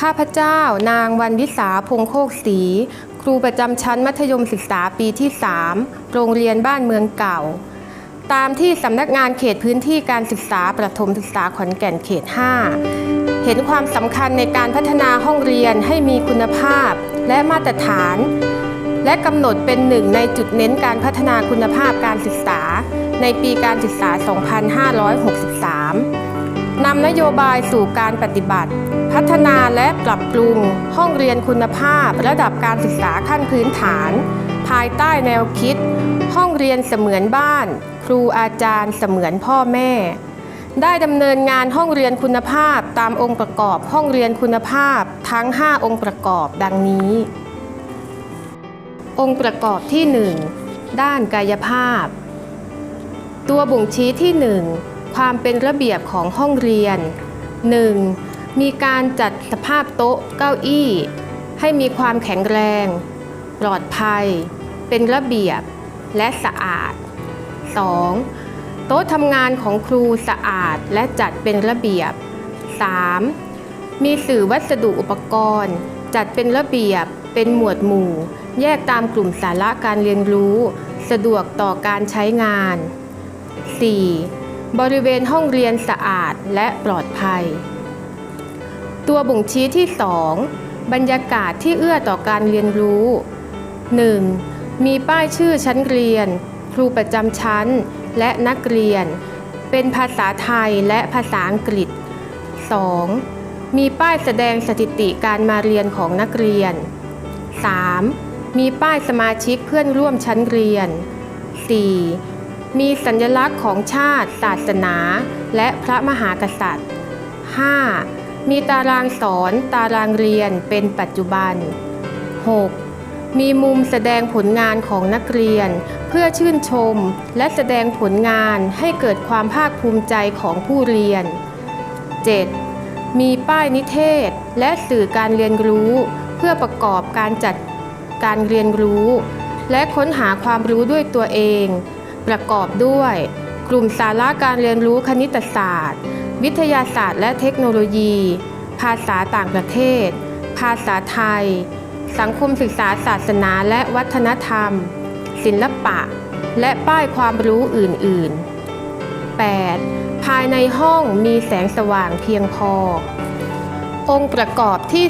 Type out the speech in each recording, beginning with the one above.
ข้าพเจ้านางวันวิสาพงโคกศรีครูประจำชั้นมัธยมศึกษาปีที่ 3 โรงเรียนบ้านเมืองเก่า ตามที่สำนักงานเขตพื้นที่การศึกษาประถมศึกษาขอนแก่นเขต 5 เห็นความสำคัญในการพัฒนาห้องเรียนให้มีคุณภาพและมาตรฐาน และกำหนดเป็นหนึ่งในจุดเน้นการพัฒนาคุณภาพการศึกษา ในปีการศึกษา 2563 นำนโยบายสู่การปฏิบัติ พัฒนาและปรับปรุง ห้องเรียนคุณภาพ ระดับการศึกษาขั้นพื้นฐาน ภายใต้แนวคิด ห้องเรียนเสมือนบ้าน ครูอาจารย์เสมือนพ่อแม่ ได้ดำเนินงานห้องเรียนคุณภาพตามองค์ประกอบห้องเรียนคุณภาพทั้ง 5 องค์ประกอบดังนี้ องค์ประกอบที่ 1 ด้านกายภาพ ตัวบ่งชี้ที่ 1 ความเป็นระเบียบของห้องเรียน 1. มีการจัดสภาพโต๊ะเก้าอี้ ให้มีความแข็งแรง ปลอดภัย เป็นระเบียบและสะอาด 2. โต๊ะทำงานของครูสะอาดและจัดเป็นระเบียบ 3. มีสื่อวัสดุอุปกรณ์ จัดเป็นระเบียบ เป็นหมวดหมู่ แยกตามกลุ่มสาระการเรียนรู้ สะดวกต่อการใช้งาน 4. บริเวณห้องเรียนสะอาดและปลอดภัย ตัวบ่งชี้ที่ 2 บรรยากาศที่เอื้อต่อการเรียนรู้ 1. มีป้ายชื่อชั้นเรียน ครูประจำชั้น และนักเรียน เป็นภาษาไทยและภาษาอังกฤษ 2. มีป้ายแสดงสถิติการมาเรียนของนักเรียน 3. มีป้ายสมาชิกเพื่อนร่วมชั้นเรียน 4. มีสัญลักษณ์ของชาติ ศาสนา และพระมหากษัตริย์ 5. มีตารางสอน ตารางเรียนเป็นปัจจุบัน 6. มีมุมแสดงผลงานของนักเรียน เพื่อชื่นชม และแสดงผลงานให้เกิดความภาคภูมิใจของผู้เรียน 7. มีป้ายนิเทศ และสื่อการเรียนรู้ เพื่อประกอบการจัดการเรียนรู้ และค้นหาความรู้ด้วยตัวเอง ประกอบด้วย กลุ่มสาระการเรียนรู้คณิตศาสตร์ วิทยาศาสตร์และเทคโนโลยี ภาษาต่างประเทศ ภาษาไทย สังคมศึกษาศาสนาและวัฒนธรรม ศิลปะ และป้ายความรู้อื่น ๆ 8. ภายในห้องมีแสงสว่างเพียงพอ องค์ประกอบที่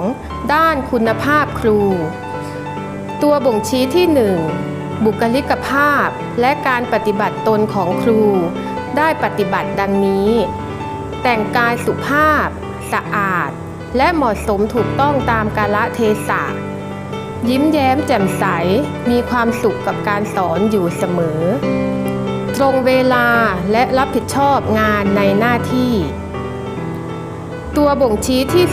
2 ด้านคุณภาพครู ตัวบ่งชี้ที่ 1 บุคลิกภาพ และการปฏิบัติตนของครู ได้ปฏิบัติดังนี้ แต่งกายสุภาพ สะอาด และเหมาะสมถูกต้องตามกาลเทศะ ยิ้มแย้มแจ่มใส มีความสุขกับการสอนอยู่เสมอ ตรงเวลาและรับผิดชอบงานในหน้าที่ ตัวบ่งชี้ที่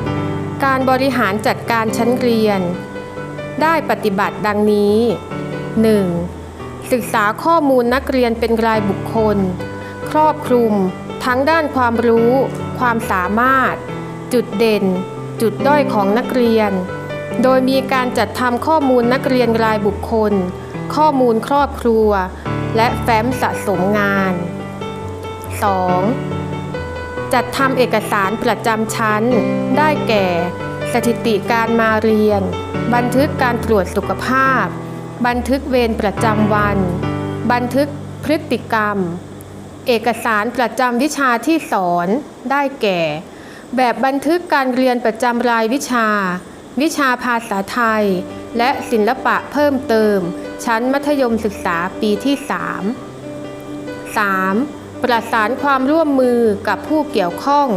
2 การบริหารจัดการชั้นเรียน ได้ปฏิบัติดังนี้ 1. ศึกษาข้อมูลนักเรียนเป็นรายบุคคล ครอบคลุม ทั้งด้านความรู้ ความสามารถ จุดเด่น จุดด้อยของนักเรียน โดยมีการจัดทำข้อมูลนักเรียนรายบุคคล ข้อมูลครอบครัว และแฟ้มสะสมงาน 2. จัดทำเอกสารประจำชั้น ได้แก่ สถิติการมาเรียน บันทึกการตรวจสุขภาพ บันทึกเวรประจำวัน บันทึกพฤติกรรม เอกสารประจำวิชาที่สอนได้แก่ แบบบันทึกการเรียนประจำรายวิชา วิชาภาษาไทย และศิลปะเพิ่มเติม ชั้นมัธยมศึกษาปีที่ 3 3. ประสานความร่วมมือกับผู้เกี่ยวข้อง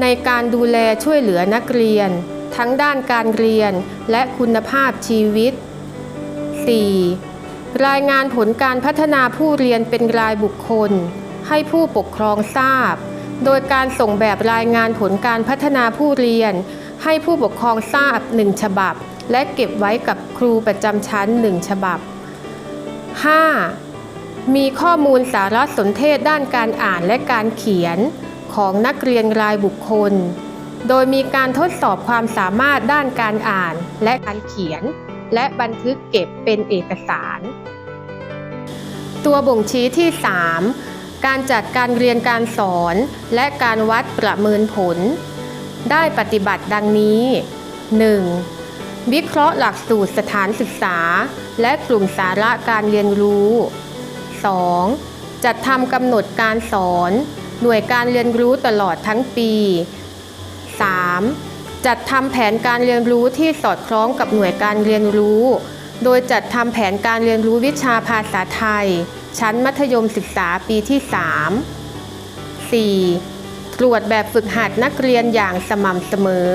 ในการดูแลช่วยเหลือนักเรียน ทั้งด้านการเรียนและคุณภาพชีวิต 4. รายงานผลการพัฒนาผู้เรียนเป็นรายบุคคล ให้ผู้ปกครองทราบ โดยการส่งแบบรายงานผลการพัฒนาผู้เรียน ให้ผู้ปกครองทราบ1ฉบับ และเก็บไว้กับครูประจำชั้น1ฉบับ 5. มีข้อมูลสารสนเทศด้านการอ่านและการเขียนของนักเรียนรายบุคคล โดยมีการทดสอบความสามารถด้านการอ่านและการเขียน และบันทึกเก็บเป็นเอกสาร ตัวบ่งชี้ที่ 3 การจัดการเรียนการสอนและการวัดประเมินผล ได้ปฏิบัติดังนี้ 1. วิเคราะห์หลักสูตรสถานศึกษา และกลุ่มสาระการเรียนรู้ 2. จัดทำกำหนดการสอน หน่วยการเรียนรู้ตลอดทั้งปี 3. จัดทำแผนการเรียนรู้ที่สอดคล้องกับหน่วยการเรียนรู้ โดยจัดทำแผนการเรียนรู้วิชาภาษาไทย ชั้นมัธยมศึกษาปีที่ 3 4. ตรวจแบบฝึกหัดนักเรียนอย่างสม่ำเสมอ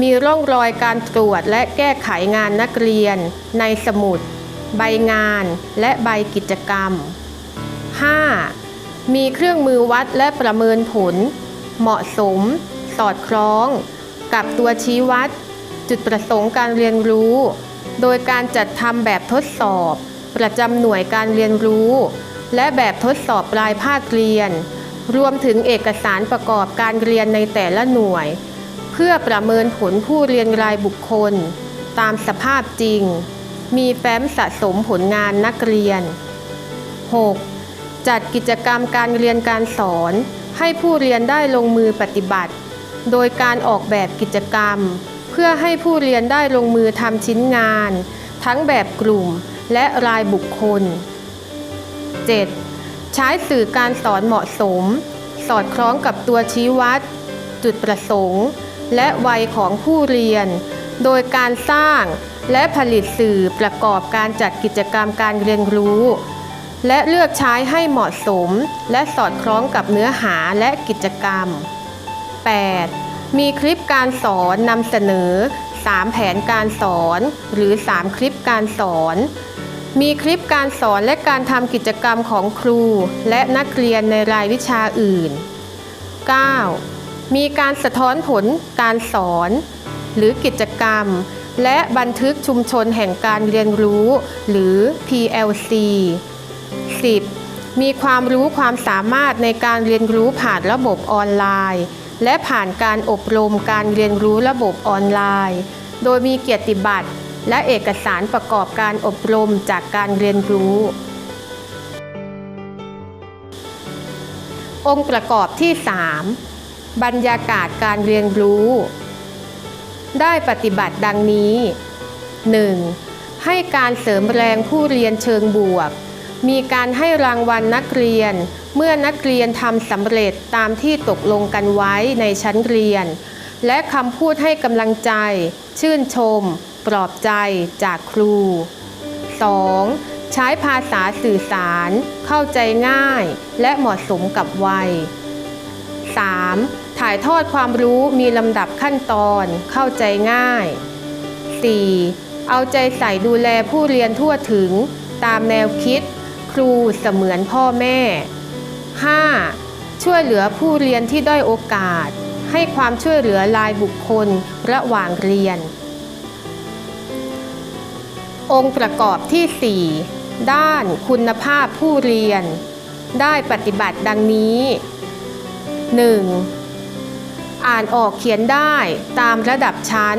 มีร่องรอยการตรวจและแก้ไขงานนักเรียน ในสมุด ใบงาน และใบกิจกรรม 5. มีเครื่องมือวัดและประเมินผล เหมาะสม สอดคล้อง กับตัวชี้วัด จุดประสงค์การเรียนรู้ โดยการจัดทำแบบทดสอบ ประจำหน่วยการเรียนรู้ และแบบทดสอบปลายภาคเรียน รวมถึงเอกสารประกอบการเรียนในแต่ละหน่วย เพื่อประเมินผลผู้เรียนรายบุคคล ตามสภาพจริง มีแฟ้มสะสมผลงานนักเรียน 6. จัดกิจกรรมการเรียนการสอนให้ผู้เรียนได้ลงมือปฏิบัติ โดยการออกแบบกิจกรรม เพื่อให้ผู้เรียนได้ลงมือทำชิ้นงาน ทั้งแบบกลุ่มและรายบุคคล 7. ใช้สื่อการสอนเหมาะสม สอดคล้องกับตัวชี้วัด จุดประสงค์ และวัยของผู้เรียน โดยการสร้างและผลิตสื่อประกอบการจัดกิจกรรมการเรียนรู้ และเลือกใช้ให้เหมาะสม และสอดคล้องกับเนื้อหาและกิจกรรม 8. มีคลิปการสอนนำเสนอ 3 แผนการสอนหรือ 3 คลิปการสอน มีคลิปการสอนและการทำกิจกรรมของครู และนักเรียนในรายวิชาอื่น 9. มีการสะท้อนผลการสอน หรือกิจกรรม และบันทึกชุมชนแห่งการเรียนรู้ หรือ PLC 10. มีความรู้ความสามารถในการเรียนรู้ผ่านระบบออนไลน์ และผ่านการอบรมการเรียนรู้ระบบออนไลน์ โดยมีเกียรติบัตร และเอกสารประกอบการอบรมจากการเรียนรู้ องค์ประกอบที่ 3 บรรยากาศการเรียนรู้ ได้ปฏิบัติดังนี้ 1. ให้การเสริมแรงผู้เรียนเชิงบวก มีการให้รางวัลนักเรียน เมื่อนักเรียนทำสำเร็จตามที่ตกลงกันไว้ในชั้นเรียน และคำพูดให้กำลังใจ ชื่นชม ปลอบใจจากครู 2. ใช้ภาษาสื่อสาร เข้าใจง่าย และเหมาะสมกับวัย 3. ถ่ายทอดความรู้มีลำดับขั้นตอน เข้าใจง่าย 4. เอาใจใส่ดูแลผู้เรียนทั่วถึง ตามแนวคิด รูเสมือนพ่อแม่ 5. ช่วยเหลือผู้เรียนที่ด้อยโอกาส ให้ความช่วยเหลือรายบุคคลระหว่างเรียน องค์ประกอบที่ 4 ด้านคุณภาพผู้เรียน ได้ปฏิบัติดังนี้ 1. อ่านออกเขียนได้ตามระดับชั้น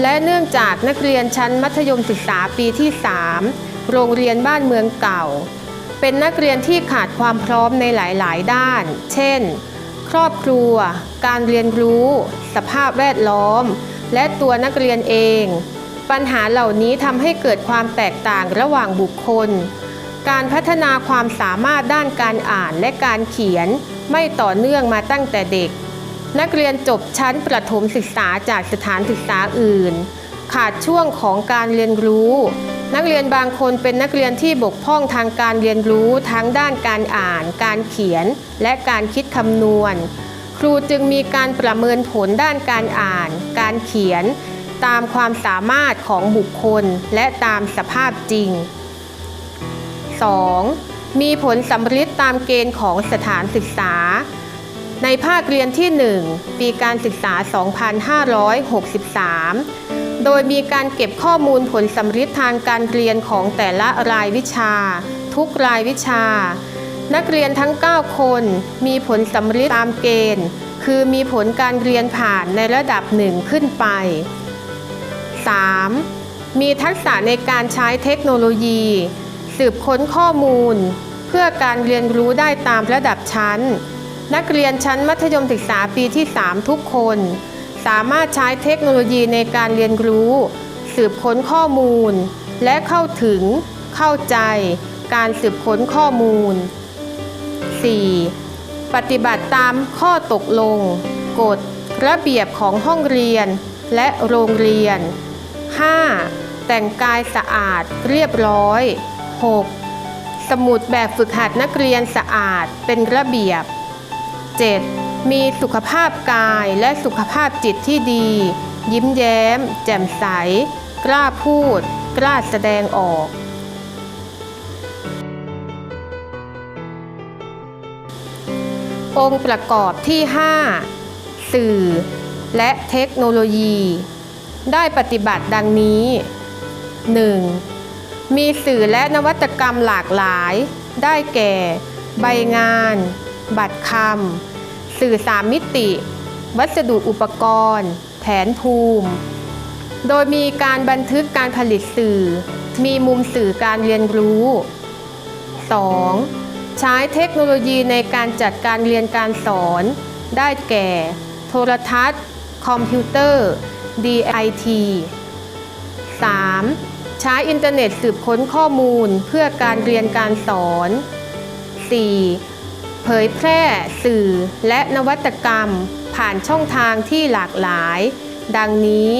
และเนื่องจากนักเรียนชั้นมัธยมศึกษาปีที่ 3 โรงเรียนบ้านเมืองเก่า เป็นนักเรียนที่ขาดความพร้อมในหลาย ๆ ด้าน เช่น ครอบครัว การเรียนรู้ สภาพแวดล้อม และตัวนักเรียนเอง ปัญหาเหล่านี้ทำให้เกิดความแตกต่างระหว่างบุคคล การพัฒนาความสามารถด้านการอ่านและการเขียนไม่ต่อเนื่องมาตั้งแต่เด็ก นักเรียนจบชั้นประถมศึกษาจากสถานศึกษาอื่น ขาดช่วงของการเรียนรู้ นักเรียนบางคนเป็นนักเรียนที่บกพร่องทางการเรียนรู้ทั้งด้านการอ่าน การเขียน และการคิดคำนวณ ครูจึงมีการประเมินผลด้านการอ่าน การเขียน ตามความสามารถของบุคคลและตามสภาพจริง 2. มีผลสำฤทธิ์ตามเกณฑ์ของสถานศึกษา ในภาคเรียนที่ 1 ปีการศึกษา 2563 โดยมีการเก็บข้อมูลผลสำฤทธิ์ทางการเรียนของแต่ละรายวิชา ทุกรายวิชา นักเรียนทั้ง 9 คน มีผลสำฤทธิ์ตามเกณฑ์ คือมีผลการเรียนผ่านในระดับหนึ่งขึ้นไป 3. มีทักษะในการใช้เทคโนโลยี สืบค้นข้อมูล เพื่อการเรียนรู้ได้ตามระดับชั้น นักเรียนชั้นมัธยมศึกษาปีที่ 3 ทุกคน สามารถใช้เทคโนโลยีในการเรียนรู้ สืบค้นข้อมูล และเข้าถึง เข้าใจ การสืบค้นข้อมูล 4. ปฏิบัติตามข้อตกลง กฎ ระเบียบของห้องเรียน และโรงเรียน 5. แต่งกายสะอาดเรียบร้อย 6. สมุดแบบฝึกหัดนักเรียนสะอาดเป็นระเบียบ 7. มีสุขภาพกายและสุขภาพจิตที่ดี ยิ้มแย้ม แจ่มใส กล้าพูด กล้าแสดงออก องค์ประกอบที่ 5 สื่อ และเทคโนโลยี ได้ปฏิบัติดังนี้ 1. มีสื่อและนวัตกรรมหลากหลาย ได้แก่ ใบงาน บัตรคำสื่อสามมิติ วัสดุอุปกรณ์ แผนภูมิ โดยมีการบันทึกการผลิตสื่อ มีมุมสื่อการเรียนรู้ 2. ใช้เทคโนโลยีในการจัดการเรียนการสอน ได้แก่ โทรทัศน์ คอมพิวเตอร์ DIT 3. ใช้อินเทอร์เน็ตสืบค้นข้อมูลเพื่อการเรียนการสอน 4. เผยแพร่สื่อและนวัตกรรม ผ่านช่องทางที่หลากหลาย ดังนี้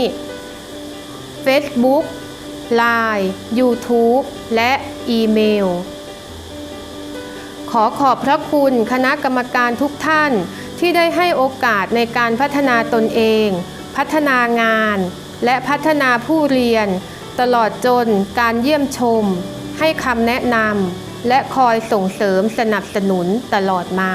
Facebook Line YouTube และอีเมล ขอขอบพระคุณคณะกรรมการทุกท่านที่ได้ให้โอกาสในการพัฒนาตนเอง พัฒนางาน และพัฒนาผู้เรียน ตลอดจนการเยี่ยมชม ให้คำแนะนำ และคอยส่งเสริมสนับสนุนตลอดมา